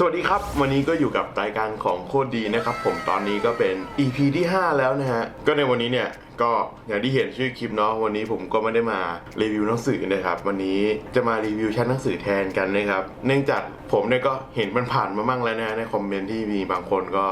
สวัสดีครับ วันนี้ก็อยู่กับรายการของโคตรดีนะครับ ผมตอนนี้ก็เป็น EP ที่ 5 แล้วนะฮะ ก็ในวันนี้เนี่ย ก็อย่างที่เห็นชื่อคลิปเนาะวันนี้ผมก็ไม่ได้มารีวิวหนังสือนะครับ วันนี้จะมารีวิวชั้นหนังสือแทนกันนะครับ เนื่องจากผมเนี่ยก็เห็นมันผ่านมามั่งแล้วนะในคอมเมนต์ที่มีบางคนก็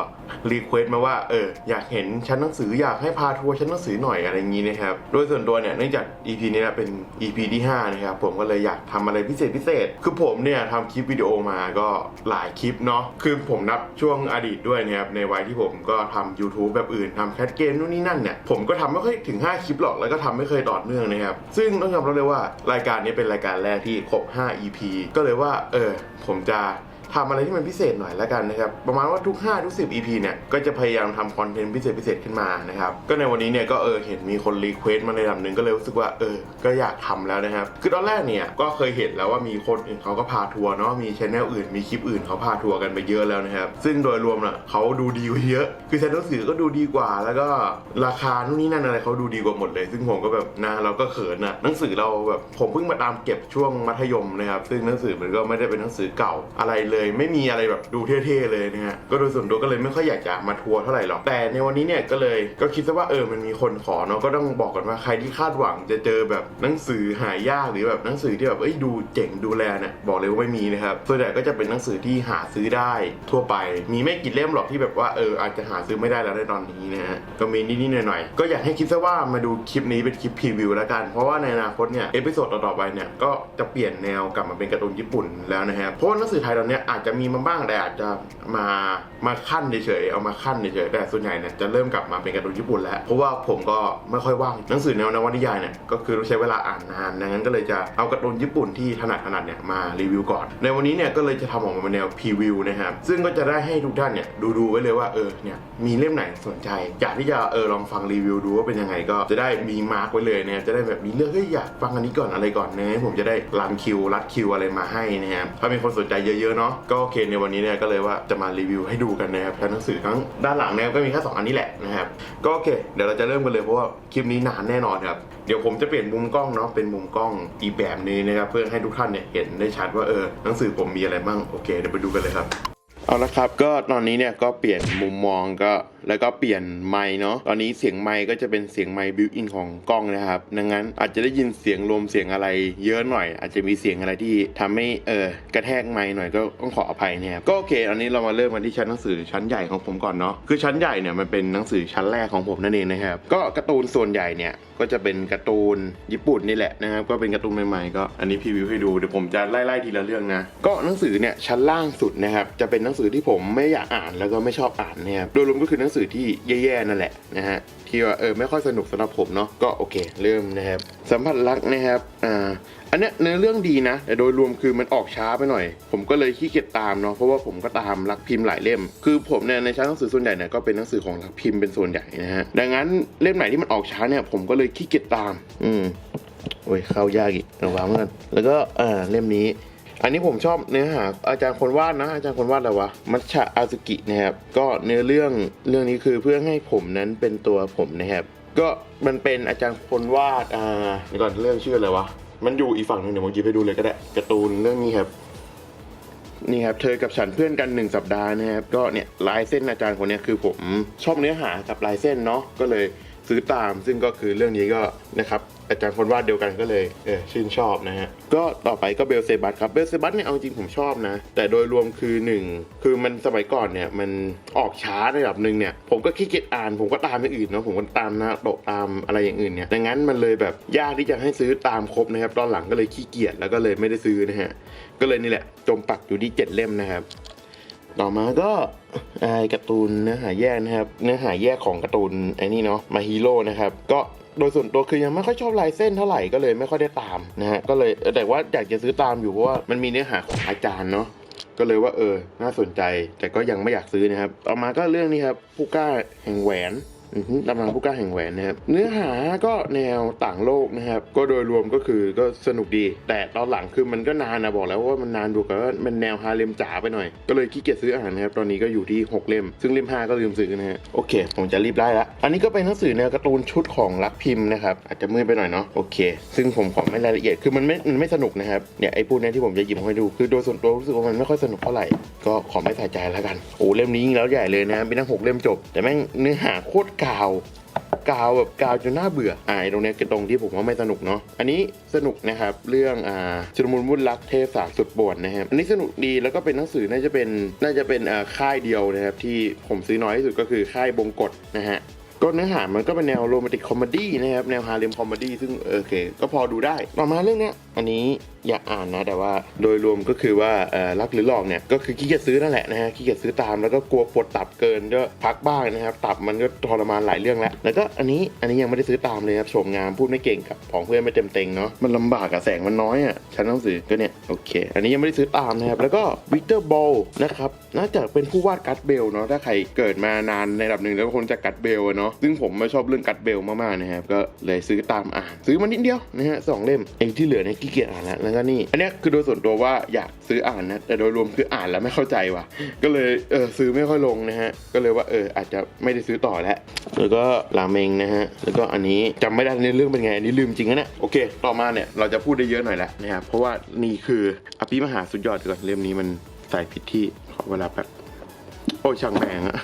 รีเควสตมาว่าเอออยากเห็นชั้นหนังสืออยากให้พาทัวร์ชั้นหนังสือหน่อยอะไรอย่างนี้นะครับโดยส่วนตัวเนี่ยเนื่องจาก EP นี้นะเป็น EP ที่5นะครับผมก็เลยอยากทำอะไรพิเศษพิเศษ คือผมเนี่ยทำคลิปวิดีโอมาก็หลายคลิปเนาะคือผมนับช่วงอดีตด้วยนะครับในวัยที่ผมก็ทำ YouTube แบบอื่นทำแคทเกมนู่นนี่นั่นเนี่ยผมก็ทำไม่ค่อยถึง 5 คลิปหรอก แล้วก็ทำไม่เคยต่อเนื่องนะครับ ซึ่งต้องยอมรับเลยว่ารายการนี้เป็นรายการแรกที่ครบ 5 EP ก็เลยว่า เออ ผมจะ ทำอะไรที่มันพิเศษหน่อยแล้วกันนะครับ ประมาณว่าทุก 5 ทุก 10 EP เนี่ย ก็จะพยายามทำคอนเทนต์พิเศษพิเศษขึ้นมานะครับ ก็ในวันนี้เนี่ยก็เออเห็นมีคนรีเควสต์มาในระดับหนึ่งก็เลยรู้สึกว่าเออ ก็อยากทำแล้วนะครับ คือตอนแรกเนี่ยก็เคยเห็นแล้วว่ามีคนอื่นเขาก็พาทัวร์เนาะ มีชแนลอื่น มีคลิปอื่นเขาพาทัวร์กันไปเยอะแล้วนะครับ ซึ่งโดยรวมน่ะเขาดูดีกว่าเยอะ คือชั้นหนังสือก็ดูดีกว่า แล้วก็ราคานู่นนี่นั่นอะไรเขาดูดีกว่าหมดเลย ซึ่งผมก็แบบนะเราก็เขินนะหนังสือเราแบบผมเพิ่งมาตามเก็บช่วงมัธยมนะครับ ซึ่งหนังสือมันก็ไม่ได้เป็นหนังสือเก่าอะไรเลยไม่มีอะไรแบบดูเท่ๆเลยนะฮะก็โดยส่วนตัวก็เลยไม่ค่อยอยากจะมาทัวร์เท่าไหร่หรอกแต่ในวันนี้เนี่ยก็เลยก็คิดซะว่าเออมันมีคนขอเนาะก็ต้องบอกก่อนว่าใครที่คาดหวังจะเจอแบบหนังสือหายากหรือแบบหนังสือที่แบบเอ้ยดูเจ๋งดูแลเนี่ยบอกเลยว่าไม่มีนะครับส่วนใหญ่ก็จะเป็นหนังสือที่หาซื้อได้ทั่วไป มีไม่กี่เล่มหรอกที่แบบว่าเอออาจจะหาซื้อไม่ได้แล้วในตอนนี้นะฮะก็มีนิดๆหน่อยๆก็อยากให้คิดซะว่ามาดูคลิปนี้เป็นคลิปพรีวิวแล้วกัน เพราะว่าในอนาคตเนี่ยเอพิโซดต่อๆไปเนี่ยก็จะเปลี่ยนแนวกลับมาเป็นการ์ตูนญี่ปุ่นแล้วนะครับเพราะว่าหนังสือไทยตอนเนี้ยอาจจะมีมาบ้างแต่อาจจะมามาขั้นเฉยๆเอามาขั้นเฉยๆแต่ส่วนใหญ่เนี่ยจะเริ่มกลับมาเป็นการ์ตูนญี่ปุ่นแล้วเพราะว่าผมก็ไม่ค่อยว่างหนังสือแนวนวนิยายเนี่ยก็คือใช้เวลาอ่านนานดังนั้นก็เลยจะเอาการ์ตูนญี่ปุ่นที่ถนัดถนัดเนี่ยมารีวิวก่อน ในวันนี้เนี่ยก็เลยจะทำออกมาเป็นแนวพรีวิวนะครับซึ่งก็จะได้ให้ทุกท่านเนี่ยดูๆไว้เลยว่าเออเนี่ยมีเล่มไหนสนใจ อยากที่จะเออลองฟังรีวิวดูว่าเป็นยังไงก็จะได้มีมาร์กไว้เลยเนี่ยจะได้แบบมีเรื่องเฮ้ยอยากฟังอันนี้ก่อนอะไรก่อนนะผมจะได้รันคิวรัดคิวอะไรมาให้นะครับถ้ามีคนสนใจเยอะๆเนาะก็โอเคในวันนี้เนี่ยก็เลยว่าจะมารีวิวให้ดูกันนะครับทั้งหนังสือทั้งด้านหลังเนี่ยก็มีแค่สองอันนี้แหละนะครับก็โอเค เดี๋ยวเราจะเริ่มกันเลยเพราะว่าคลิปนี้นานแน่นอนครับเดี๋ยวผมจะเปลี่ยนมุมกล้องเนาะเป็นมุมกล้องอีกแบบนึงนะครับเพื่อให้ทุกท่านเนี่ยเห็นได้ชัดว่าเออหนังสือผมมีอะไรบ้างโอเคเดี๋ยวไปดูกันเลยครับ เอาละครับก็ตอนนี้เนี่ยก็เปลี่ยนมุมมองก็แล้วก็เปลี่ยนไมค์เนาะตอนนี้เสียงไมค์ก็จะเป็นเสียงไมค์บิวอินของกล้องนะครับดังนั้นอาจจะได้ยินเสียงลมเสียงอะไรเยอะหน่อย อาจจะมีเสียงอะไรที่ทำให้เออกระแทกไมค์หน่อยก็ต้องขออภัยนะครับก็โอเคอันนี้เรามาเริ่มกันที่ชั้นหนังสือชั้นใหญ่ของผมก่อนเนาะคือชั้นใหญ่เนี่ยมันเป็นหนังสือชั้นแรกของผมนั่นเองนะครับก็การ์ตูนส่วนใหญ่เนี่ยก็จะเป็นการ์ตูนญี่ปุ่นนี่แหละนะครับก็เป็นการ์ตูนใหม่ๆก็อันนี้พรีวิวให้ดูเดี๋ยวผมจะไล่ๆทีละเรื่องนะก็หนังสือเนี่ยชั้นล่างสุดนะครับจะเป็นหนังงสือที่ผมไม่อยากอ่านแล้วก็ไม่ชอบอ่านเนะครับโดยรวมก็คือหนังสือที่แย่ๆนั่นแหละนะฮะที่ว่าเออไม่ค่อยสนุกสำหรับผมเนาะก็โอเค เริ่มนะครับสัมผัสรักนะครับอ่าอันเนี้ยเนื้อเรื่องดีนะแต่โดยรวมคือมันออกช้าไปหน่อย ผมก็เลยขี้เกียจตามเนาะเพราะว่าผมก็ตามรักพิมพ์หลายเล่ม คือผมเนี่ยในชั้นหนังสือส่วนใหญ่เนี่ยก็เป็นหนังสือของรักพิมพ์เป็นส่วนใหญ่นะฮะดังนั้นเล่มไหนที่มันออกช้าเนี่ยผมก็เลยขี้เกียจตาม อืมโอ้ยเข้ายากอีกระวังกันแล้วก็อ่าเล่มนี้ อันนี้ผมชอบเนื้อหาอาจารย์คนวาดนะ อาจารย์คนวาดอะไรวะ มัชชะอาซุกินะครับ ก็เนื้อเรื่องเรื่องนี้คือเพื่อให้ผมนั้นเป็นตัวผมนะครับ ก็มันเป็นอาจารย์คนวาด อ่าเดี๋ยวก่อนเรื่องชื่ออะไรวะ มันอยู่อีกฝั่งหนึงเดี๋ยวผมหยิบให้ดูเลยก็ได้การ์ตูนเรื่องนี้ครับ นี่ครับ เธอกับฉันเพื่อนกันหนึ่งสัปดาห์นะครับ ก็เนี่ยลายเส้นอาจารย์คนนี้คือผมชอบเนื้อหากับลายเส้นเนาะ ก็เลย ซื้อตาม ซึ่งก็คือเรื่องนี้ก็นะครับอาจารย์คนวาดเดียวกันก็เลยเออชื่นชอบนะฮะ ก็ต่อไปก็เบลเซบัสครับ เบลเซบัสเนี่ยเอาจริงผมชอบนะ แต่โดยรวมคือหนึ่งคือมันสมัยก่อนเนี่ยมันออกช้าระดับหนึ่งเนี่ย ผมก็ขี้เกียจอ่าน ผมก็ตามอย่างอื่นเนาะผมก็ตามนะโตะตามอะไรอย่างอื่นเนี่ยดังนั้นมันเลยแบบยากที่จะให้ซื้อตามครบนะครับ ตอนหลังก็เลยขี้เกียจแล้วก็เลยไม่ได้ซื้อนะฮะ ก็เลยนี่แหละจมปักอยู่ที่เจ็ดเล่มนะครับ ต่อมาก็ไอ้การ์ตูนเนื้อหาแยกนะครับ เนื้อหาแยกของการ์ตูนไอ้นี่เนาะมาฮีโร่นะครับ ก็โดยส่วนตัวคือยังไม่ค่อยชอบลายเส้นเท่าไหร่ก็เลยไม่ค่อยได้ตามนะฮะก็เลยแต่ว่าอยากจะซื้อตามอยู่เพราะว่ามันมีเนื้อหาของอาจารย์เนาะก็เลยว่าเออ น่าสนใจ แต่ก็ยังไม่อยากซื้อนะครับ ต่อมาก็เรื่องนี้ครับผู้กล้าแห่งแหวน ตำนานผู้กล้าแห่งแหวนนะครับเนื้อหาก็แนวต่างโลกนะครับ ก็โดยรวมก็คือก็สนุกดี แต่ตอนหลังคือมันก็นานนะบอกแล้วว่ามันนานดูกับว่ามันแนวฮาเลมจ๋าไปหน่อย ก็เลยขี้เกียจซื้ออ่านนะครับ ตอนนี้ก็อยู่ที่ 6 เล่ม ซึ่งเล่ม 5 ก็ลืมซื้อนะฮะโอเค ผมจะรีบไล่ละ อันนี้ก็เป็นหนังสือแนวการ์ตูนชุดของรักพิมพ์นะครับอาจจะมืดไปหน่อยเนาะโอเค ซึ่งผมขอไม่รายละเอียดคือมันไม่มันไม่สนุกนะครับเนี่ยไอ้พวกเนี้ยที่ผมจะหยิบมาให้ดูคือโดยส่วนตัวรู้สึกว่ามันไม่ค่อยสนุกเท่าไหร่ก็ขอไม่ใส่ใจแล้วกันโอ้เล่มนี้ยิ่งแล้วใหญ่เลยนะเป็นทั้งหกเล่มจบ แต่แม่งเนื้อหาโคตรกาว กาวแบบกาวจนน่าเบื่ออ่าไอตรงเนี้ยคือตรงที่ผมว่าไม่สนุกเนาะอันนี้สนุกนะครับเรื่องอ่าจุลมุนวุ่นรักเทพศารสุดป่วนนะครับอันนี้สนุกดีแล้วก็เป็นหนังสือน่าจะเป็นน่าจะเป็นอ่าค่ายเดียวนะครับที่ผมซื้อน้อยที่สุดก็คือค่ายบงกฎนะฮะก็เนื้อหามันก็เป็นแนวโรแมนติกคอมเมดี้นะครับแนวฮาเลมคอมเมดี้ซึ่งโอเค ก็พอดูได้ ต่อมาเรื่องเนี้ย อันนี้อยากอ่านนะ แต่ว่าโดยรวมก็คือว่าเอ่อรักหรือหลอกเนี่ยก็คือขี้เกียจซื้อนั่นแหละนะฮะขี้เกียจซื้อตามแล้วก็กลัวปวดตับเกินก็พักบ้างนะครับ ตับมันก็ทรมานหลายเรื่องแล้ว แล้วก็อันนี้อันนี้ยังไม่ได้ซื้อตามเลยครับโฉมงามพูดไม่เก่งกับของเพื่อนไม่เต็มเต็งเนาะมันลำบากอะแสงมันน้อยอะชั้นหนังสือก็เนี่ยโอเค อันนี้ยังไม่ได้ซื้อตามนะครับแล้วก็วิกเตอร์บอลนะครับน่าจะเป็นผู้วาดกัตเบลเนาะถ้าใครเกิดมานานในระดับหนึ่งแล้วก็คงจะกัตเบลอะเนาะซึ่งผมไม่ชอบเรื่องกัตเบลมากๆนะครับก็เลยซื้อตามอ่านซื้อมานิดเดียวนะฮะสองเล่มเองที่เหลือเนี่ยขี้เกียจอ่านแล้วแล้วก็นี่ อันนี้คือโดยส่วนตัวว่าอยากซื้ออ่านนะ แต่โดยรวมคืออ่านแล้วไม่เข้าใจว่ะ ก็เลยเออซื้อไม่ค่อยลงนะฮะ ก็เลยว่าเอออาจจะไม่ได้ซื้อต่อแล้วแล้วก็ราเมงนะฮะ แล้วก็อันนี้จำไม่ได้ในเรื่องเป็นไง อันนี้ลืมจริงนะเนี่ย โอเค ต่อมาเนี่ยเราจะพูดได้เยอะหน่อยแล้วนะครับ เพราะว่านี่คืออภิมหาสุดยอดก่อนเล่มนี้มันใส่ผิดที่ขอเวลาแป๊บโอ้ช่างแมงอะ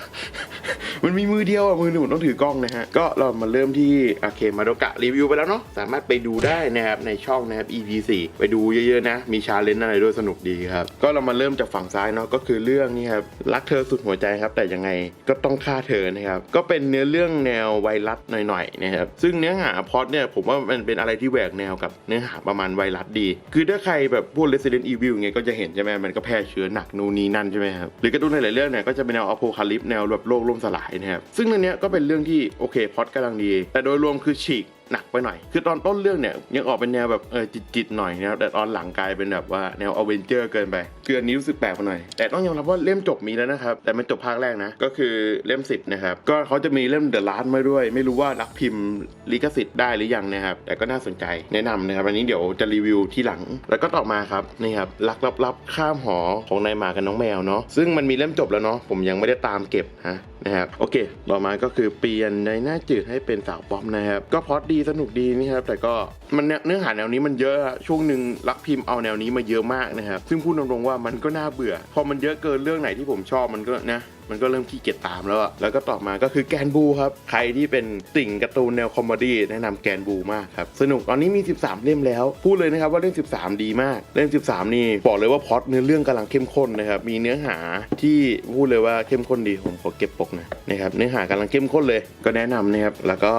มันมีมือเดียวอะมือหนึ่งต้องถือกล้องนะฮะ ก็เรามาเริ่มที่อาเคมาโดกะรีวิวไปแล้วเนาะสามารถไปดูได้นะครับในช่องนะครับ EP 4ไปดูเยอะๆนะ มีชาเลนจ์อะไรด้วยสนุกดีครับ ก็เรามาเริ่มจากฝั่งซ้ายเนาะก็คือเรื่องนี้ครับรักเธอสุดหัวใจครับ แต่ยังไงก็ต้องฆ่าเธอนะครับก็เป็นเนื้อเรื่องแนวไวรัสหน่อยๆนะครับซึ่งเนื้อหาพอดเนี่ยผมว่ามันเป็นอะไรที่แหวกแนวกับเนื้อหาประมาณไวรัสดี คือถ้าใครแบบพวก Resident Evil ไงก็จะเห็นใช่ไหมมันก็แพร่เชื้อหนักนู่นนี่นั่นใช่ไหมครับหรือการ์ตูนหลายๆเรื่องเนี่ยก็จะเป็นแนวอโพคาลิปแนวแบบโลกล่มสลายนะครับซึ่งเรื่องนี้ก็เป็นเรื่องที่โอเคพอดกำลังดี แต่โดยรวมคือฉีกหนักไปหน่อย คือตอนต้นเรื่องเนี่ยยังออกเป็นแนวแบบเออจิตๆหน่อยนะครับแต่ตอนหลังกลายเป็นแบบว่าแนวอเวนเจอร์เกินไปคืออันนี้รู้สึกแปลกไปหน่อย แต่ต้องยอมรับว่าเล่มจบมีแล้วนะครับ แต่ไม่จบภาคแรกนะ ก็คือเล่มสิบนะครับ ก็เขาจะมีเล่มเดอะลาสมาด้วย ไม่รู้ว่ารักพิมพ์ลิขสิทธิ์ได้หรือยังนะครับ แต่ก็น่าสนใจแนะนำนะครับ อันนี้เดี๋ยวจะรีวิวที่หลัง แล้วก็ต่อมาครับนี่ครับรักลับๆข้ามหอของนายหมากับน้องแมวเนาะ ซึ่งมันมีเล่มจบแล้วเนาะ ผมยังไม่ได้ตามเก็บฮะนะครับ โอเค ต่อมาก็คือเปลี่ยนในหน้าจืดให้เป็นสาวป๊อปนะครับ ก็พล็อดดีสนุกดีนี่ครับแต่ก็มันเนื้อหาแนวนี้มันเยอะช่วงหนึ่งรักพิมพ์เอาแนวนี้มาเยอะมากนะครับซึ่งพูดตรงๆว่ามันก็น่าเบื่อ พอมันเยอะเกินเรื่องไหนที่ผมชอบมันก็นะมันก็เริ่มขี้เกียจตามแล้วอะแล้วก็ต่อมาก็คือแกนบูครับ ใครที่เป็นติ่งการ์ตูนแนวคอมเมดี้แนะนำแกนบูมากครับ สนุกตอนนี้มี 13 เล่มแล้ว พูดเลยนะครับว่าเล่ม 13 ดีมาก เล่ม 13 นี่บอกเลยว่าพอตเนื้อเรื่องกำลังเข้มข้นนะครับ มีเนื้อหาที่พูดเลยว่าเข้มข้นดี ผมขอเก็บปกนะนะครับ เนื้อหากำลังเข้มข้นเลย ก็แนะนำนะครับ แล้วก็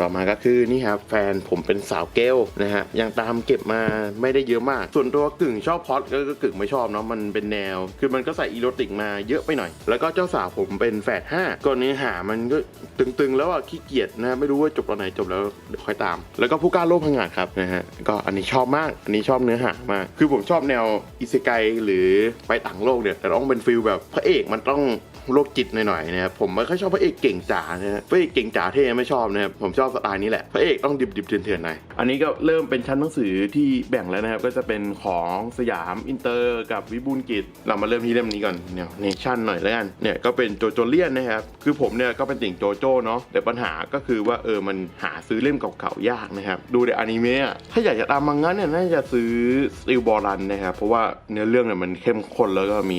ต่อมาก็คือนี่ครับแฟนผมเป็นสาวเกลนะฮะยังตามเก็บมาไม่ได้เยอะมาก ส่วนตัวกึ่งชอบพอดก็ก็กึ่งไม่ชอบเนาะมันเป็นแนว คือมันก็ใส่อีโรติกมาเยอะไปหน่อย แล้วก็เจ้าสาวผมเป็นแฝดห้าก็เนื้อหามันก็ตึงๆ แล้วอะขี้เกียจนะไม่รู้ว่าจบตอนไหนจบแล้วเดี๋ยวค่อยตาม แล้วก็ผู้กล้าโลภพังงาดครับนะฮะก็อันนี้ชอบมากอันนี้ชอบเนื้อหามากคือผมชอบแนวอิเซไกหรือไปต่างโลกเนี่ยแต่ต้องเป็นฟิลแบบพระเอกมันต้อง โรคจิตหน่อยๆนะครับผมไม่ค่อยชอบพระเอกเก่งจ๋านะฮะพระเอกเก่งจ๋าเท่ไม่ชอบนะครับผมชอบสไตล์นี้แหละพระเอกต้องดิบๆเถื่อนๆหน่อยอันนี้ก็เริ่มเป็นชั้นหนังสือที่แบ่งแล้วนะครับก็จะเป็นของสยามอินเตอร์กับวิบูลกิจเรามาเริ่มที่เล่มนี้ก่อนเนี่ยเนชั่นหน่อยแล้วกันเนี่ยก็เป็นโจโจเลียนนะครับคือผมเนี่ยก็เป็นติ่งโจโจ้เนาะแต่ปัญหาก็คือว่าเออมันหาซื้อเล่มเก่าๆยากนะครับดูในอนิเมะถ้าอยากจะตามมังงะเนี่ยน่าจะซื้อสติลบอรันนะครับเพราะว่าเนื้อเรื่องเนี่ยมันเข้มข้นแล้วก็มี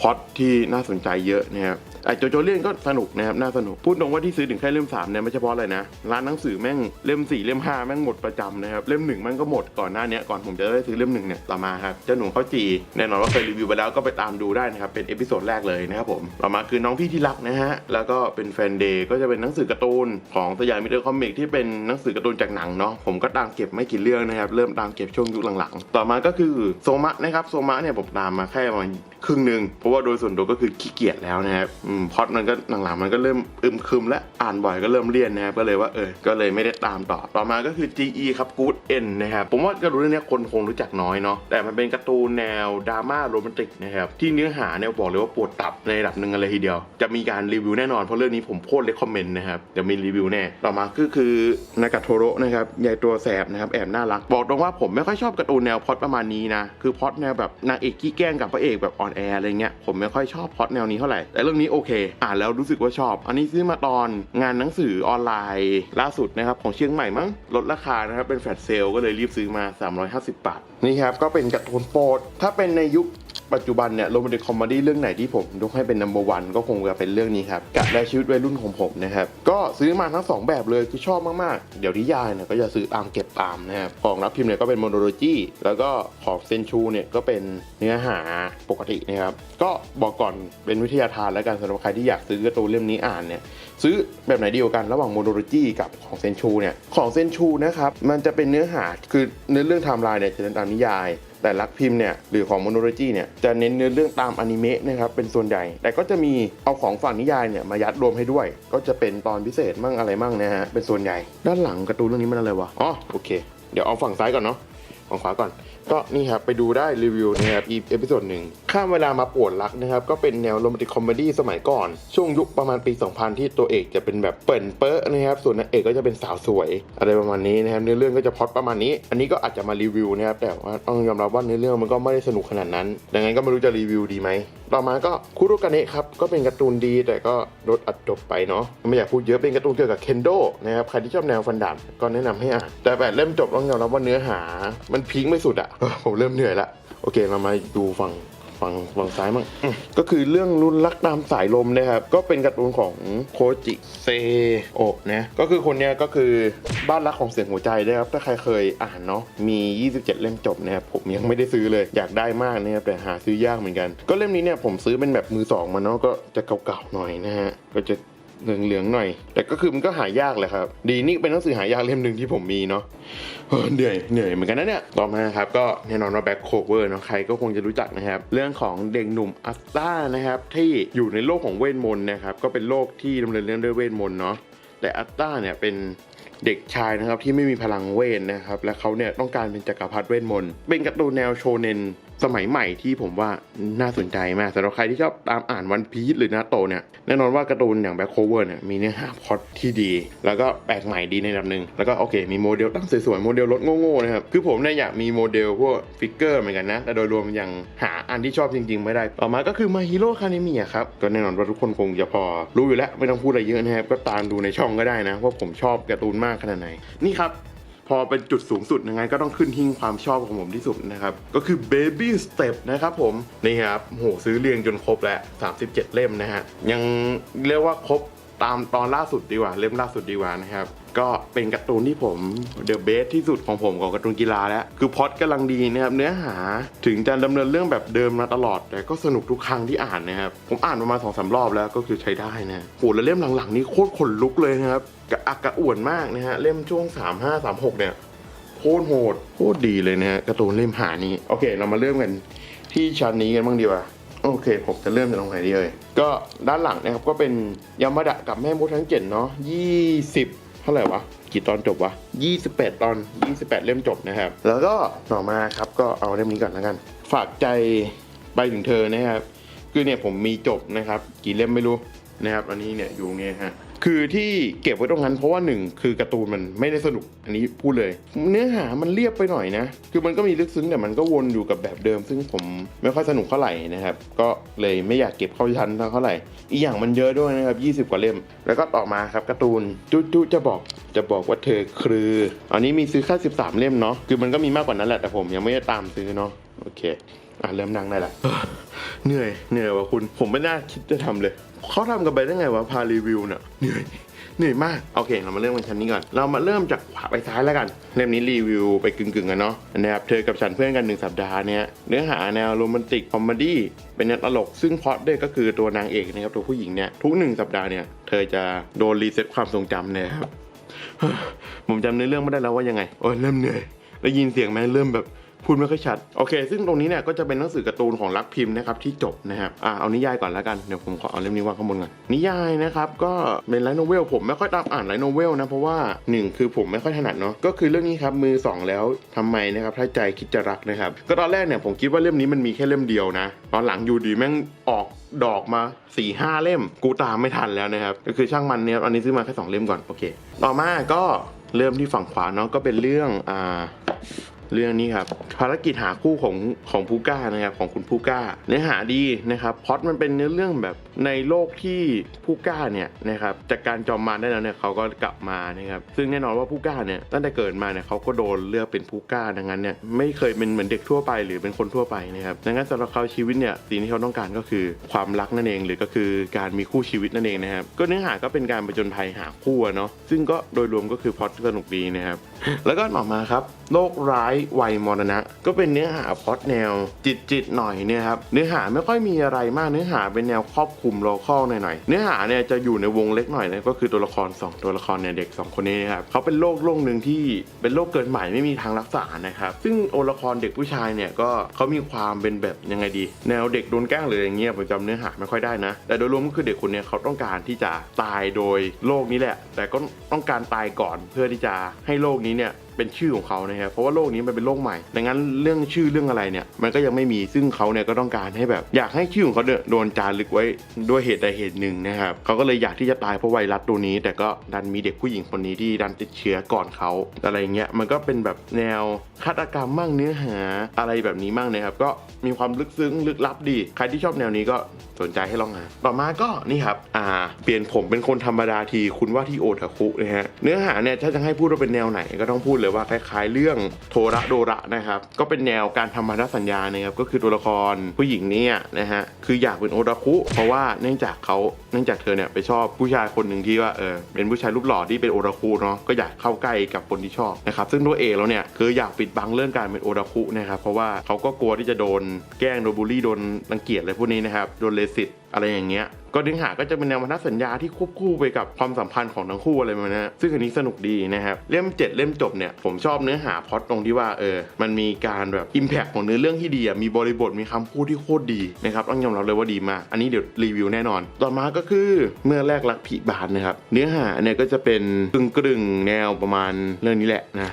พอดที่น่าสนใจเยอะนะครับ ไอโจโจเลียนก็สนุกนะครับน่าสนุกพูดตรงว่าที่ซื้อถึงแค่เล่ม3เนี่ยไม่เฉพาะอะไรนะร้านหนังสือแม่งเล่ม4เล่ม5แม่งหมดประจำนะครับเล่ม1มันก็หมดก่อนหน้านี้ก่อนผมจะได้ซื้อเล่ม1เนี่ยต่อมาครับเจ้าหนูข้าวจีแน่นอนว่าเคยรีวิวไปแล้วก็ไปตามดูได้นะครับเป็นเอพิโซดแรกเลยนะครับผมต่อมาคือน้องพี่ที่รักนะฮะแล้วก็เป็นแฟนเดย์ก็จะเป็นหนังสือการ์ตูนของสยามมิเตอร์คอมิกที่เป็นหนังสือการ์ตูนจากหนังเนาะผมก็ตามเก็บไม่กี่เรื่องนะครับเริ่มตามเก็บช่วงยุคหลังๆ ต่อมาก็คือโซมะนะครับโซมะเนี่ยผมตามมาแค่ประมาณครึ่งหนึ่งเพราะว่าโดยส่วนตัวก็คือขี้เกียจแล้วนะครับมพอดมันก็หลังๆมันก็เริ่มอึมครึมและอ่านบ่อยก็เริ่มเลี่ยนนะครับก็เลยว่าเออก็เลยไม่ได้ตามต่อต่อมาก็คือ GE ครับ Good End นะครับผมว่าการ์ตูนเรื่องนี้คนคงรู้จักน้อยเนาะแต่มันเป็นการ์ตูนแนวดราม่าโรแมนติกนะครับที่เนื้อหาเนี่ยบอกเลยว่าปวดตับในระดับหนึ่งเลยทีเดียว จะมีการรีวิวแน่นอนเพราะเรื่องนี้ผมโคตรเลคคอมเมนต์นะครับเดี๋ยวมีรีวิวแน่ต่อมาก็คือนากาโทโร่นะครับยายตัวแสบนะครับแอบน่ารักบอกตรงว่าผมไม่ค่อยชอบการ์ตูนแนวพอดประมาณนี้นะคือพอดแนวแบบนางเอกขี้แกล้งกับพระเอกแบบอ่อนแออะไรเงี้ยผมไม่ค่อยชอบพอดแนวนี้เท่าไหร่แต่เรื่องนี้โอเค อ่านแล้วรู้สึกว่าชอบ อันนี้ซื้อมาตอนงานหนังสือออนไลน์ล่าสุดนะครับของเชียงใหม่มั้งลดราคานะครับเป็นแฟลชเซลก็เลยรีบซื้อมา 350 บาทนี่ครับก็เป็นการ์ตูนโปรดถ้าเป็นในยุค ปัจจุบันเนี่ยโรแมนติกคอมเมดี้เรื่องไหนที่ผมยกให้เป็นนัมเบอร์วันก็คงจะเป็นเรื่องนี้ครับกับและชีวิตวัยรุ่นของผมนะครับก็ซื้อมาทั้งสองแบบเลยคือชอบมากๆ เดี๋ยวนิยายเนี่ยก็จะซื้อตามเก็บตามนะครับของรับพิมพ์เนี่ยก็เป็นโมโนโลจีแล้วก็ของเซนชูเนี่ยก็เป็นเนื้อหาปกตินะครับก็บอกก่อนเป็นวิทยาทานแล้วกันสำหรับใครที่อยากซื้อตูนเล่มนี้อ่านเนี่ยซื้อแบบไหนดีกว่ากันระหว่างโมโนโลจีกับของเซนชูเนี่ยของเซนชูนะครับมันจะเป็นเนื้อหาคือเนื้อเรื่องไทม์ไลน์เนี่ยจะเป็นตามนิยาย แต่ลักพิมพ์เนี่ยหรือของโมโนโลจีเนี่ยจะเน้นเนื้อเรื่องตามอนิเมะนะครับเป็นส่วนใหญ่ แต่ก็จะมีเอาของฝั่งนิยายเนี่ยมายัดรวมให้ด้วย ก็จะเป็นตอนพิเศษมั่งอะไรมั่งนะฮะเป็นส่วนใหญ่ ด้านหลังการ์ตูนเรื่องนี้มันอะไรวะอ๋อโอเค เดี๋ยวเอาฝั่งซ้ายก่อนเนาะฝั่งขวาก่อน ก็นี่ครับไปดูได้รีวิวนะครับอีเอพิโซดหนึ่งข้ามเวลามาปวดรักนะครับ ก็เป็นแนวโรแมนติกคอมเมดี้สมัยก่อน ช่วงยุคประมาณปี 2000 ที่ตัวเอกจะเป็นแบบเปิ่นเป๊ะนะครับ ส่วนนางเอกก็จะเป็นสาวสวย อะไรประมาณนี้นะครับเนื้อเรื่องก็จะพอดประมาณนี้ อันนี้ก็อาจจะมารีวิวนะครับแต่ว่าต้องยอมรับว่าเนื้อเรื่องมันก็ไม่ได้สนุกขนาดนั้นดังนั้นก็ไม่รู้จะรีวิวดีไหมต่อมาก็คุโรกาเนะครับก็เป็นการ์ตูนดีแต่ก็ลดอัดจบไปเนาะไม่อยากพูดเยอะเป็นการ์ตูนเกี่ยวกับเคนโดนะครับใครที่ชอบแนวฟันดาบก็แนะนำให้อ่านแต่แบบเล่มจบต้องยอมรับว่าเนื้อหา มันพีคไม่สุดอะผมเริ่มเหนื่อยละโอเคเรามาดูฝั่งฝั่งฝั่งซ้ายมั่งก็คือเรื่องรุนรักตามสายลมนะครับ ก็เป็นการ์ตูนของโคจิเซโอะนะ ก็คือคนเนี้ยก็คือบ้านรักของเสียงหัวใจนะครับ ถ้าใครเคยอ่านเนาะ มี 27 เล่มจบนะครับ ผมยังไม่ได้ซื้อเลย อยากได้มากนะครับ แต่หาซื้อยากเหมือนกัน ก็เล่มนี้เนี่ยผมซื้อเป็นแบบมือสองมาเนาะ ก็จะเก่าๆหน่อยนะฮะ ก็จะ เหลืองๆหน่อย แต่ก็คือมันก็หายากแหละครับ ดีนี่เป็นหนังสือหายากเล่มหนึ่งที่ผมมีเนาะเออเหนื่อยเหนื่อยเหมือนกันนะเนี่ย ต่อมาครับก็แน่นอนว่าแบ็คโคเวอร์เนาะใครก็คงจะรู้จักนะครับ เรื่องของเด็กหนุ่มอัสตานะครับที่อยู่ในโลกของเวทมนต์นะครับก็เป็นโลกที่ดำเนินเรื่องด้วยเวทมนต์เนาะแต่อัสตาเนี่ยเป็นเด็กชายนะครับที่ไม่มีพลังเวทนะครับและเขาเนี่ยต้องการเป็นจักรพรรดิเวทมนต์เป็นการ์ตูนแนวโชเนน สมัยใหม่ที่ผมว่าน่าสนใจมากสำหรับใครที่ชอบตามอ่านวันพีซหรือนาโตเนี่ยแน่นอนว่าการ์ตูนอย่างแบ็คโคเวอร์เนี่ยมีเนื้อหาพอตที่ดี แล้วก็แปลกใหม่ดีในระดับหนึ่งแล้วก็โอเค มีโมเดลตั้งสวยๆโมเดลรถโง่ๆนะครับคือผมเนี่ยอยากมีโมเดลพวกฟิกเกอร์เหมือนกันนะแต่โดยรวมยังหาอันที่ชอบจริงๆ ไม่ได้ ต่อมาก็คือมาฮีโร่คาเนมีครับก็แน่นอนว่าทุกคนคงจะพอรู้อยู่แล้วไม่ต้องพูดอะไรเยอะนะครับก็ตามดูในช่องก็ได้นะว่าผมชอบการ์ตูนมากขนาดไหนนี่ครับ พอเป็นจุดสูงสุดยังไงก็ต้องขึ้นหิ้งความชอบของผมที่สุดนะครับ ก็คือ Baby Step นะครับผม นี่ครับโหซื้อเรียงจนครบแล้ว 37 เล่มนะฮะ ยังเรียกว่าครบตามตอนล่าสุดดีกว่า เล่มล่าสุดดีกว่านะครับ ก็เป็นการ์ตูนที่ผมเดอะเบสที่สุดของผมของการ์ตูนกีฬาแล้ว คือพอดกำลังดีนะครับเนื้อหาถึงจะดำเนินเรื่องแบบเดิมมาตลอด แต่ก็สนุกทุกครั้งที่อ่านนะครับ ผมอ่านประมาณสองสารอบแล้วก็คือใช้ได้นะโหแล้วเล่มหลังๆ นี้โคตรขนลุกเลยนะครับกระอักกระอ่วนมากนะฮะเล่มช่วง 3 5 3 6 เนี่ยโคตรโหดโคตรดีเลยนะฮะการ์ตูนเล่มหานี้โอเค เรามาเริ่มกันที่ชั้นนี้กันบ้างดีกว่าโอเค ผมจะเริ่มจากตรงไหนดีเลยก็ด้านหลังนะครับก็เป็นยามาดะกับแม่มดทั้งเจ็ดเนาะยี่สิบ ท่าไหร่วะ กี่ตอนจบวะ 28 ตอน 28 เล่มจบนะครับ แล้วก็ต่อมาครับก็เอาเล่มนี้ก่อนแล้วกัน ฝากใจไปถึงเธอนะครับ คือเนี่ยผมมีจบนะครับ กี่เล่มไม่รู้นะครับ อันนี้เนี่ยอยู่เนี่ยฮะ คือที่เก็บไว้ตรงนั้นเพราะว่าหนึ่งคือการ์ตูนมันไม่ได้สนุกอันนี้พูดเลย เนื้อหามันเรียบไปหน่อยนะ คือมันก็มีลึกซึ้งแต่มันก็วนอยู่กับแบบเดิม ซึ่งผมไม่ค่อยสนุกเท่าไหร่นะครับ ก็เลยไม่อยากเก็บเข้าชั้นเท่าไหร่ อีกอย่างมันเยอะด้วยนะครับ20 กว่าเล่ม แล้วก็ต่อมาครับการ์ตูนจุจุจะบอกจะบอกว่าเธอคือ อันนี้มีซื้อแค่13 เล่มเนาะคือมันก็มีมากกว่านั้นแหละแต่ผมยังไม่ได้ตามซื้อเนาะโอเคอะเริ่มนั่งได้ละเหนื่อยเหนื่อยว่ะคุณผมไม่น่าคิดจะทำเลย เขาทำกันไปได้ไงวะพารีวิวเนี่ยเหนื่อยเหนื่อยมาก โอเค เรามาเริ่มกันชั้นนี้ก่อน เรามาเริ่มจากขวาไปซ้ายแล้วกัน เล่มนี้รีวิวไปกึ่งๆกันเนาะนะครับเธอกับฉันเพื่อนกันหนึ่งสัปดาห์เนี่ยเนื้อหาแนวโรแมนติกคอมเมดี้เป็นแนวตลก ซึ่งพล็อตด้วยก็คือตัวนางเอกนะครับตัวผู้หญิงเนี่ยทุกหนึ่งสัปดาห์เนี่ยเธอจะโดนรีเซ็ตความทรงจำเนี่ยครับผมจำเนื้อเรื่องไม่ได้แล้วว่ายังไงโอ้ยเริ่มเหนื่อยได้ยินเสียงไหมเริ่มแบบ พูดไม่ค่อยชัดโอเค ซึ่งตรงนี้เนี่ยก็จะเป็นหนังสือการ์ตูนของรักพิมพ์นะครับที่จบนะครับอ่าเอานิยายก่อนแล้วกันเดี๋ยวผมขอเอาเล่มนี้วางข้างบนก่อนนิยายนะครับก็เป็นไลท์โนเวลผมไม่ค่อยตามอ่านไลท์โนเวลนะเพราะว่าหนึ่งคือผมไม่ค่อยถนัดเนาะก็คือเรื่องนี้ครับมือสองแล้วทำไมนะครับถ้าใจคิดจะรักนะครับก็ตอนแรกเนี่ยผมคิดว่าเล่มนี้มันมีแค่เล่มเดียวนะ ตอนหลังอยู่ดีแม่งออกดอกมาสี่ห้าเล่ม กูตามไม่ทันแล้วนะครับก็คือช่างมันเนี่ยอันนี้ซื้อมาแค่สองเล่มก่อนโอเค ต่อมาก็เริ่มที่ฝั่งขวาเนาะก็เป็นเรื่องอ่า เรื่องนี้ครับภารกิจหาคู่ของของผู้กล้านะครับของคุณผู้กล้า เนื้อหาดีนะครับพอดมันเป็นเนื้อเรื่องแบบในโลกที่ผู้กล้าเนี่ยนะครับจากการจอมมารได้แล้วเนี่ยเขาก็กลับมานะครับซึ่งแน่นอนว่าผู้กล้าเนี่ยตั้งแต่เกิดมาเนี่ยเขาก็โดนเลือกเป็นผู้กล้าดังนั้นเนี่ยไม่เคยเป็นเหมือนเด็กทั่วไปหรือเป็นคนทั่วไปนะครับดังนั้นสำหรับเขาชีวิตเนี่ยสิ่งที่เขาต้องการก็คือความรักนั่นเอง หรือก็คือการมีคู่ชีวิตนั่นเองนะครับก็เนื้อหาก็เป็นการประจนภัยหาคู่เนาะซึ่งก็โดยรวมก็คือพอดสนุกดีนะครับแล้วก็ต่อมาครับโรคร้ายวัยมรณะ ก็เป็นเนื้อหาพอดแนว จิตจิตหน่อยเนี่ยครับเนื้อหาไม่ค่อยมีอะไรมากเนื้อหาเป็นแนวครอบคลุมโลคอลหน่อยๆเนื้อหาเนี่ยจะอยู่ในวงเล็กหน่อยนะก็คือตัวละคร 2 ตัวละครเนี่ยเด็ก 2 คนนี้นะครับเขาเป็นโรคโรคหนึ่งที่เป็นโรคเกิดใหม่ไม่มีทางรักษานะครับซึ่งตัวละครเด็กผู้ชายเนี่ยก็เขามีความเป็นแบบยังไงดี แนวเด็กโดนแกล้งหรืออย่างเงี้ยผมจำเนื้อหาไม่ค่อยได้นะ แต่โดยรวมก็คือเด็กคนนี้เขาต้องการที่จะตายโดยโรคนี้แหละ แต่ก็ต้องการตายก่อนเพื่อที่จะให้โรคนี้เนี่ย เป็นชื่อของเขานะครับเพราะว่าโลกนี้มันเป็นโลกใหม่ดังนั้นเรื่องชื่อเรื่องอะไรเนี่ยมันก็ยังไม่มีซึ่งเขาเนี่ยก็ต้องการให้แบบ อยากให้ชื่อของเขาเนี่ยโดนจารึกไว้ด้วยเหตุใดเหตุหนึ่งนะครับเขาก็เลยอยากที่จะตายเพราะไวรัสตัวนี้ แต่ก็ดันมีเด็กผู้หญิงคนนี้ที่ดันติดเชื้อก่อนเขาอะไรเงี้ยมันก็เป็นแบบแนวฆาตกรรมมั่งเนื้อหาอะไรแบบนี้มั่งนะครับก็มีความลึกซึ้งลึกลับดี ใครที่ชอบแนวนี้ก็สนใจให้ลองหาต่อมาก็นี่ครับอ่าเปลี่ยนผมเป็นคนธรรมดาทีคุณว่าที่โอทาคุนะฮะเนื้อหาเนี่ยถ้าจะให้พูดว่าเป็นแนวไหนก็ต้องพูดเลยว่าคล้ายๆเรื่องโทระโดระนะครับ ก็เป็นแนวการทำพันธสัญญานะครับก็คือตัวละครผู้หญิงเนี่ยนะฮะคืออยากเป็นโอทาคุ เพราะว่าเนื่องจากเขาเนื่องจากเธอเนี่ยไปชอบผู้ชายคนหนึ่งที่ว่าเออเป็นผู้ชายรูปหล่อที่เป็นโอทาคุเนาะก็อยากเข้าใกล้กับคนที่ชอบนะครับซึ่งตัวเอกแล้วเนี่ยคืออยากปิดบังเรื่องการเป็นโอทาคุนะครับเพราะว่าเขาก็กลัวที่จะโดนแกล้งโดนบูลลี่โดนรังเกียจอะไรพวกนี้นะครับโดนเลสิตอะไรอย่างเงี้ย ก็ดึงหาก็จะเป็นแนวพันธสัญญาที่ควบคู่ไปกับความสัมพันธ์ของทั้งคู่อะไรแบบนี้นะซึ่งอันนี้สนุกดีนะครับเล่ม 7 เล่มจบเนี่ยผมชอบเนื้อหาพอตตรงที่ว่าเออมันมีการแบบอิมแพคของเนื้อเรื่องที่ดีมีบริบทมีคำพูดที่โคตรดีนะครับต้องยอมรับเลยว่าดีมาก อันนี้เดี๋ยวรีวิวแน่นอน ต่อมาก็คือเมื่อแรกรักผีบาทนะครับเนื้อหาเนี่ยก็จะเป็นกึ่งกึ่งๆแนวประมาณเรื่องนี้แหละนะ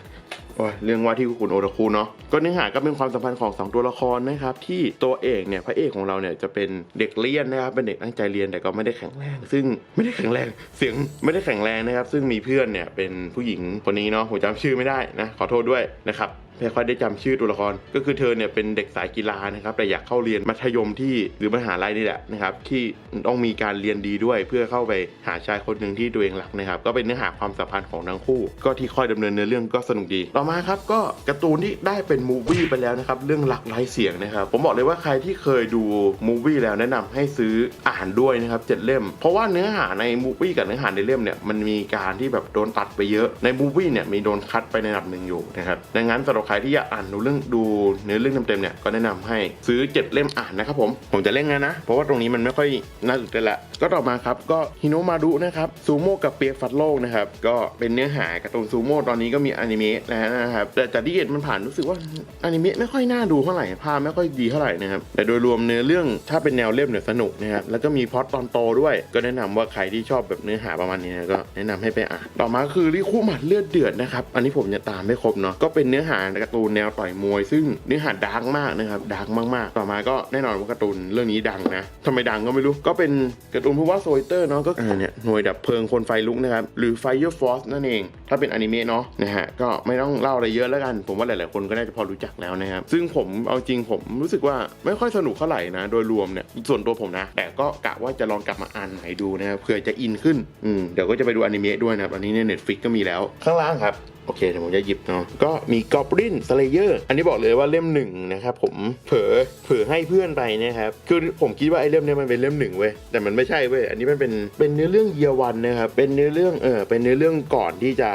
เรื่องว่าที่คุณโอตาคุเนาะก็เนื้อหาก็เป็นความสัมพันธ์ของสองตัวละครนะครับที่ตัวเอกเนี่ยพระเอกของเราเนี่ยจะเป็นเด็กเรียนนะครับเป็นเด็กตั้งใจเรียนแต่ก็ไม่ได้แข็งแรง ซึ่งไม่ได้แข็งแรงเสียงไม่ได้แข็งแรงนะครับ ซึ่งมีเพื่อนเนี่ยเป็นผู้หญิงคนนี้เนาะผมจำชื่อไม่ได้นะขอโทษด้วยนะครับไม่ค่อยได้จำชื่อตัวละคร ก็คือเธอเนี่ยเป็นเด็กสายกีฬานะครับแต่อยากเข้าเรียนมัธยมที่หรือมหาลัยนี่แหละนะครับที่ต้องมีการเรียนดีด้วยเพื่อเข้าไปหาชายคนหนึ่งที่ตัวเองรักนะครับก็เป็นเนื้อหาความสัมพันธ์ของทั้งคู่ ก็ที่ค่อยดำเนินเนื้อเรื่องก็สนุกดี ต่อมาครับก็การ์ตูนที่ได้เป็นมูวี่ไปแล้วนะครับเรื่องรักไร้เสียงนะครับผมบอกเลยว่าใครที่เคยดูมูวี่แล้วแนะนำให้ซื้ออ่านด้วยนะครับเจ็ดเล่ม เพราะว่าเนื้อหาในมูวี่กับเนื้อหาในเล่มเนี่ยมันมีการที่แบบโดนตัดไปเยอะในมูวี่เนี่ยมีโดนคัดไปในระดับหนึ่งอยู่นะครับดังนั้นสำหรับใครที่อยากอ่านดูเรื่องดูเนื้อเรื่องเต็มๆเนี่ยก็แนะนำให้ซื้อเจ็ดเล่มอ่านนะครับผมผมจะเล่นงานนะ เพราะว่าตรงนี้มันไม่ค่อยน่าตื่นเต้นละก็ต่อมาครับก็ฮิโนมารุนะครับซูโม่กับเปียกฟัดโลกนะครับก็เป็นเนื้อหาการ์ตูนซูโม่ตอนนี้ก็มีอนิเมะนะฮะนะครับแต่จากที่เห็นมันผ่านรู้สึกว่าอนิเมะไม่ค่อยน่าดูเท่าไหร่ภาพไม่ค่อยดีเท่าไหร่นะครับแต่โดยรวมเนื้อเรื่องถ้าเป็นแนวเล่มเนี่ยสนุกนะครับแล้วก็มีพ็อตตอนโตด้วย ก็แนะนำว่าใครที่ชอบแบบเนื้อหาประมาณนี้นะก็แนะนำให้ไปอ่านต่อมาคือริคู่หมัดเลือดเดือดนะครับอันนี้ผมจะตามไม่ครบเนาะก็เป็นเนื้อหาการ์ตูนแนวต่อยมวย ซึ่งเนื้อหาดาร์กมากนะครับดาร์กมากๆ ต่อมาก็แน่นอนว่าการ์ตูนเรื่องนี้ดังนะทำไมดังก็ไม่รู้ก็เป็นการ์ตูนผู้ว่าโซยเตอร์เนาะก็อ่าเนี่ยหน่วยดับเพลิงคนไฟลุกนะครับหรือ Fire Force นั่นเอง ถ้าเป็นอนิเมะเนาะนะฮะก็ไม่ต้องเล่าอะไรเยอะแล้วกัน ผมว่าหลายๆคนก็น่าจะพอรู้จักแล้วนะครับซึ่งผมเอาจริงผมรู้สึกว่าไม่ค่อยสนุกเท่าไหร่นะโดยรวมเนี่ยส่วนตัวผมนะ แต่ก็กะว่าจะลองกลับมาอ่านใหม่ดูนะครับเผื่อจะอินขึ้นอืมเดี๋ยวก็จะไปดูอนิเมะด้วยนะครับอันนี้ใน Netflix ก็มีแล้วข้างล่างครับโอเคเดี๋ยวผมจะหยิบเนาะก็มีกอบลินสเลเยอร์อันนี้บอกเลยว่าเล่มหนึ่งนะครับผมเผลอเผลอให้เพื่อนไปนะครับคือผมคิดว่าไอ้เล่มเนี้ยมันเป็นเล่มหนึ่งเว้ยแต่มันไม่ใช่เว้ยอันนี้มันเป็นเป็นเนื้อเรื่องเยียวันนะครับเป็นเนื้อเรื่องเออเป็นเนื้อเรื่องก่อนที่จะ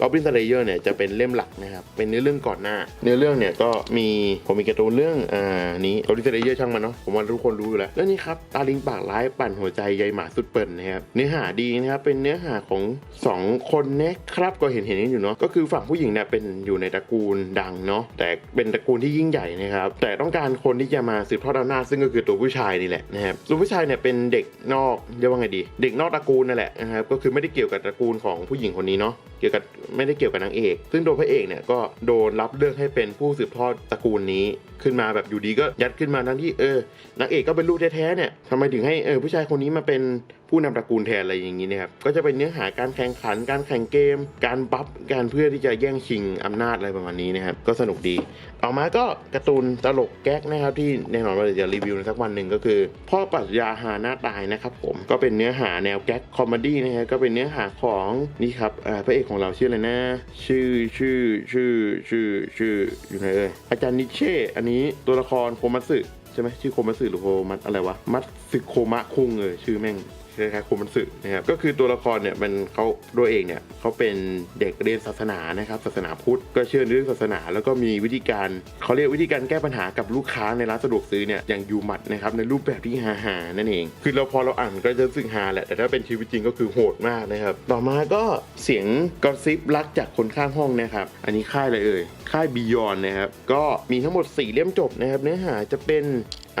Goblin Slayer เนี่ยจะเป็นเล่มหลักนะครับ เป็นเนื้อเรื่องก่อนหน้า เนื้อเรื่องเนี่ยก็มีผมมีการ์ตูนเรื่องอ่านี้ Goblin Slayer ช่างมันเนาะผมว่าทุกคนรู้อยู่แล้วแล้วนี่ครับตาลิงปากร้ายปั่นหัวใจใยหมาสุดเปิ่นนะครับเนื้อหาดีนะครับเป็นเนื้อหาของสองคนนะครับก็เห็นเห็นกันอยู่เนาะก็คือฝั่งผู้หญิงเนี่ยเป็นอยู่ในตระกูลดังเนาะแต่เป็นตระกูลที่ยิ่งใหญ่นะครับแต่ต้องการคนที่จะมาสืบทอดอำนาจซึ่งก็คือตัวผู้ชายนี่แหละนะครับตัวผู้ชายเนี่ยเป็นเด็กนอกเรียกว่าไงดี เด็กนอกตระกูลนั่นแหละนะครับก็คือไม่ได้เกี่ยวกับตระกูลของผู้หญิงคนนี้เนาะเกี่ยวกับไม่ได้เกี่ยวกับนางเอก ซึ่งโดนพระเอกเนี่ยก็โดนรับเลือกให้เป็นผู้สืบทอดตระกูลนี้ ขึ้นมาแบบอยู่ดีก็ยัดขึ้นมาทั้งที่เออนางเอกก็เป็นลูกแท้ๆเนี่ยทำไมถึงให้เออผู้ชายคนนี้มาเป็น ผู้นำตระกูลแทนอะไรอย่างนี้นะครับก็จะเป็นเนื้อหาการแข่งขัน การแข่งเกม การบัฟการเพื่อที่จะแย่งชิงอำนาจอะไรประมาณนี้นะครับก็สนุกดีต่อมาก็การ์ตูนตลกแก๊กนะครับที่แน่นอนว่าจะรีวิวในสักวันหนึ่งก็คือ พ่อปรัชญาหาหน้าตายนะครับผมก็เป็นเนื้อหาแนวแก๊กคอมเมดี้นะฮะก็เป็นเนื้อหาของนี่ครับพระเอกของเราชื่ออะไรนะ ชื่อชื่อชื่อชื่อชื่ออยู่ไหนเอ่ยอาจารย์นิเช่ อันนี้ตัวละครโคมัตสึใช่ไหมชื่อโคมัตสึหรือโคมัตอะไรวะมัตสึโคมะคุงเออชื่อแม่ง คล้ายๆโคมันสึนะครับก็คือตัวละครเนี่ยมันเขาโดยเองเนี่ยเขาเป็นเด็กเรียนศาสนานะครับศาสนาพุทธก็เชื่อในเรื่องศาสนา แล้วก็มีวิธีการเขาเรียกวิธีการแก้ปัญหากับลูกค้าในร้านสะดวกซื้อเนี่ยอย่างยูมัดนะครับในรูปแบบที่ฮาฮาๆนั่นเอง คือเราพอเราอ่านก็จะรู้สึกฮาแหละแต่ถ้าเป็นชีวิตจริงก็คือโหดมากนะครับต่อมาก็เสียงกระซิบรักจากคนข้างห้องนะครับอันนี้ค่ายอะไรเอ่ยค่ายบียอนนะครับก็มีทั้งหมด 4 เล่มจบนะครับเนื้อหาจะเป็น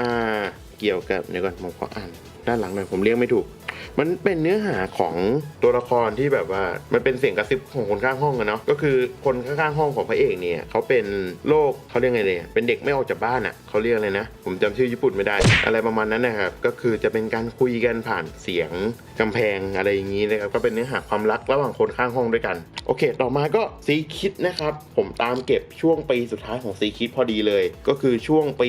อ่าเกี่ยวกับเดี๋ยวก่อนผมขออ่านด้านหลังหน่อยผมเรียกไม่ถูก มันเป็นเนื้อหาของตัวละครที่แบบว่า มันเป็นเสียงกระซิบของคนข้างห้องอะเนาะก็คือคนข้างๆห้องของพระเอกเนี่ยเขาเป็นโรคเขาเรียกไงเลยเป็นเด็กไม่ออกจากบ้านอะเขาเรียกอะไรนะ ผมจำชื่อญี่ปุ่นไม่ได้ อะไรประมาณนั้นนะครับก็คือจะเป็นการคุยกันผ่านเสียงกำแพงอะไรอย่างนี้นะครับก็เป็นเนื้อหาความรักระหว่างคนข้างห้องด้วยกัน โอเค ต่อมาก็ซีคิดนะครับผมตามเก็บช่วงปีสุดท้ายของซีคิดพอดีเลย ก็คือช่วงปี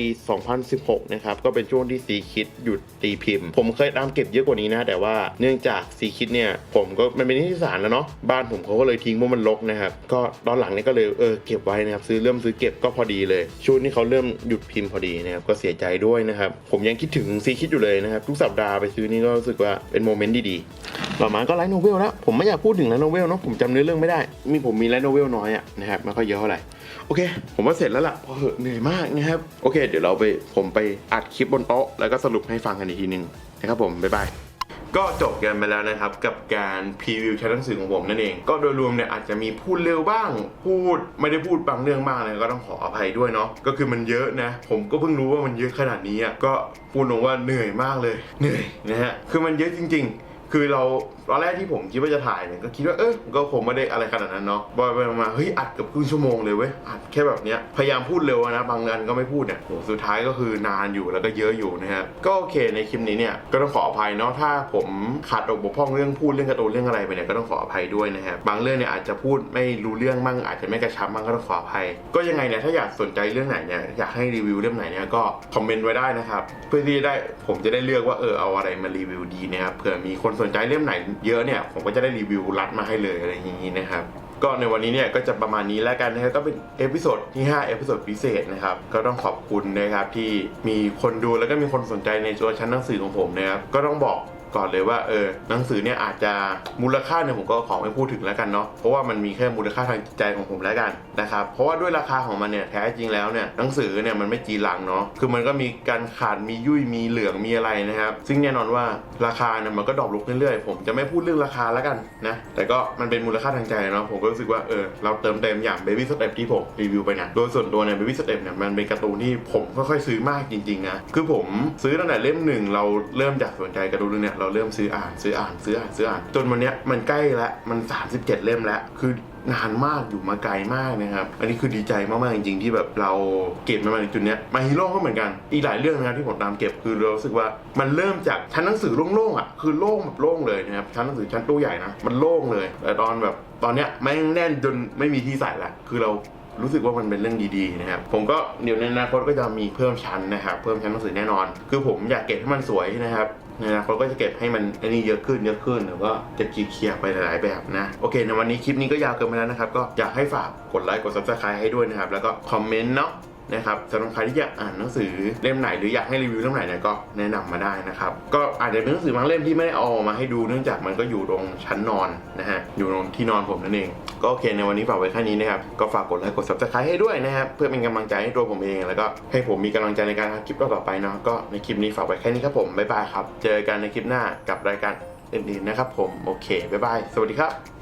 2016 นะครับก็เป็นช่วงที่ซีคิดหยุดตีพิมพ์ ผมเคยตามเก็บเยอะกว่านี้นะแต่ว่าเนื่องจากซีคิดเนี่ยผมก็มันเป็นนิติสารแล้วเนาะบ้านผมเขาก็เลยทิ้งว่ามันรกนะครับก็ตอนหลังเนี่ยก็เลยเออเก็บไว้นะครับซื้อเริ่มซื้อเก็บก็พอดีเลยช่วงนี้เขาเริ่มหยุดพิมพ์พอดีนะครับก็เสียใจด้วยนะครับผมยังคิดถึงซีคิดอยู่เลยนะครับทุกสัปดาห์ไปซื้อนี่ก็รู้สึกว่าเป็นโมเมนต์ดีๆต่อมาก็ไลท์โนเวลแล้วผมไม่อยากพูดถึงไลท์โนเวลเนาะผมจำเนื้อเรื่องไม่ได้ มีผมมีไลท์โนเวลน้อยอะนะครับไม่ค่อยเยอะเท่าไหร่โอเค ผมว่าเสร็จแล้วล่ะเพอเหอะเหนื่อยมากนะครับ โอเค เดี๋ยวเราไปผมไปอัดคลิปบนโต๊ะแล้วก็สรุปให้ฟังกันอีกทีนึงนะครับผม บ๊ายบาย ก็จบกันไปแล้วนะครับกับการพรีวิวชั้นหนังสือของผมนั่นเอง ก็โดยรวมเนี่ยอาจจะมีพูดเร็วบ้าง พูดไม่ได้พูดบางเรื่องมากเลยก็ต้องขออภัยด้วยเนาะก็คือมันเยอะนะ ผมก็เพิ่งรู้ว่ามันเยอะขนาดนี้อะก็พูดตรงว่าเหนื่อยมากเลยเหนื่อยนะฮะคือมันเยอะจริง ๆ คือเรา ตอนแรกที่ผมคิดว่าจะถ่ายเนี่ยก็คิดว่าเออก็คงไม่ได้อะไรขนาดนั้นเนาะบอยไปมาเฮ้ยอัดเกับครึ่งชั่วโมงเลยเว้ยอัดแค่แบบเนี้ยพยายามพูดเร็วนะบางอันก็ไม่พูดเนี่ยโหสุดท้ายก็คือนานอยู่แล้วก็เยอะอยู่นะฮะก็โอเคในคลิปนี้เนี่ยก็ต้องขออภัยเนาะถ้าผมขาดตกบกพร่องเรื่องพูดเรื่องการ์ตูนเรื่องอะไรไปเนี่ยก็ต้องขออภัยด้วยนะฮะบางเรื่องเนี่ยอาจจะพูดไม่รู้เรื่องมั่งอาจจะไม่กระชับมั่งก็ต้องขออภัย ก็ยังไงเนี่ยถ้าอยากสนใจเรื่องไหนเนี่ยอยากให้รีวิวเรื่องไหนเนี่ยก็คอมเมนต์ไว้ได้นะครับเพื่อที่ได้ผมจะได้เลือกว่าเออเอาอะไรมารีวิวดีนะครับเผื่อมีคนสนใจเรื่องไหนเยอะเนี่ยผมก็จะได้รีวิวรัดมาให้เลยอะไรอย่างนี้นะครับก็ในวันนี้เนี่ยก็จะประมาณนี้แล้วกันนะครับก็เป็นเอพิโซดที่5เอพิโซดพิเศษนะครับก็ต้องขอบคุณนะครับที่มีคนดูแล้วก็มีคนสนใจในตัวชั้นหนังสือของผมนะครับก็ต้องบอก ก่อนเลยว่าเออหนังสือเนี่ยอาจจะมูลค่าเนี่ยผมก็ขอไม่พูดถึงแล้วกันเนาะเพราะว่ามันมีแค่มูลค่าทางจิตใจของผมแล้วกันนะครับเพราะว่าด้วยราคาของมันเนี่ยแท้จริงแล้วเนี่ยหนังสือเนี่ยมันไม่จีรังเนาะคือมันก็มีการขาดมียุ่ยมีเหลืองมีอะไรนะครับซึ่งแน่นอนว่าราคาเนี่ยมันก็ดรอปลงเรื่อยๆผมจะไม่พูดเรื่องราคาแล้วกันนะแต่ก็มันเป็นมูลค่าทางใจเนาะผมก็รู้สึกว่าเออเราเติมเต็มอย่าง Baby Step ที่ผมรีวิวไปเนี่ยโดยส่วนตัวเนี่ย Baby Step เนี่ยมันเป็นการ์ตูนที่ผมค่อยๆซื้อมากจริงๆนะคือผมซื้อตั้งแต่เล่มหนึ่งเราเริ่มจากสนใจการ์ตูนเนี่ยเราเริ่มซื้ออ่านซื้ออ่านซื้ออ่านซื้ออ่าน จนวันเนี้ยมันใกล้แล้วมัน 37 เล่มแล้ว คือนานมากอยู่มาไกลมากนะครับ อันนี้คือดีใจมากๆจริงๆที่แบบเราเก็บมันมาในจุดเนี้ยมาฮีโร่ก็เหมือนกัน อีกหลายเรื่องนะครับที่ผมตามเก็บคือเรารู้สึกว่ามันเริ่มจากชั้นหนังสือโล่งๆอะคือโล่งแบบโล่งเลยนะครับชั้นหนังสือชั้นตู้ใหญ่นะมันโล่งเลยแต่ตอนแบบตอนเนี้ยแม่งแน่นจนไม่มีที่ใส่ละคือเรา รู้สึกว่ามันเป็นเรื่องดีๆนะครับผมก็เดี๋ยวในอนาคตก็จะมีเพิ่มชั้นนะครับเพิ่มชั้นหนังสือแน่นอน คือผมอยากเก็บให้มันสวยนะครับในอนาคตก็จะเก็บให้มันอันนี้เยอะขึ้นเยอะขึ้นแล้วก็จะเคลียร์ไปหลายๆแบบนะ โอเคในวันนี้คลิปนี้ก็ยาวเกินไปแล้วนะครับ ก็อยากให้ฝากกดไลค์กด subscribe ให้ด้วยนะครับ แล้วก็คอมเมนต์เนาะ นะครับสำหรับใครที่อยากอ่านหนังสือเล่มไหนหรืออยากให้รีวิวเล่มไหนเนี่ยก็แนะนำมาได้นะครับก็อาจจะเป็นหนังสือบางเล่มที่ไม่ได้เอาอกมาให้ดูเนื่องจากมันก็อยู่ตรงชั้นนอนนะฮะอยู่ตรงที่นอนผมนั่นเอง ก็โอเคในวันนี้ฝากไว้แค่นี้นะครับก็ฝากกดไลค์กด subscribe ให้ด้วยนะครับเพื่อเป็นกำลังใจให้ตัวผมเอง แล้วก็ให้ผมมีกำลังใจในการทำคลิปต่อไปเนาะก็ในคลิปนี้ฝากไว้แค่นี้ครับผมบ๊ายบายครับเจอกันในคลิปหน้ากับรายการอื่นๆนะครับผมโอเคบ๊ายบายสวัสดีครับ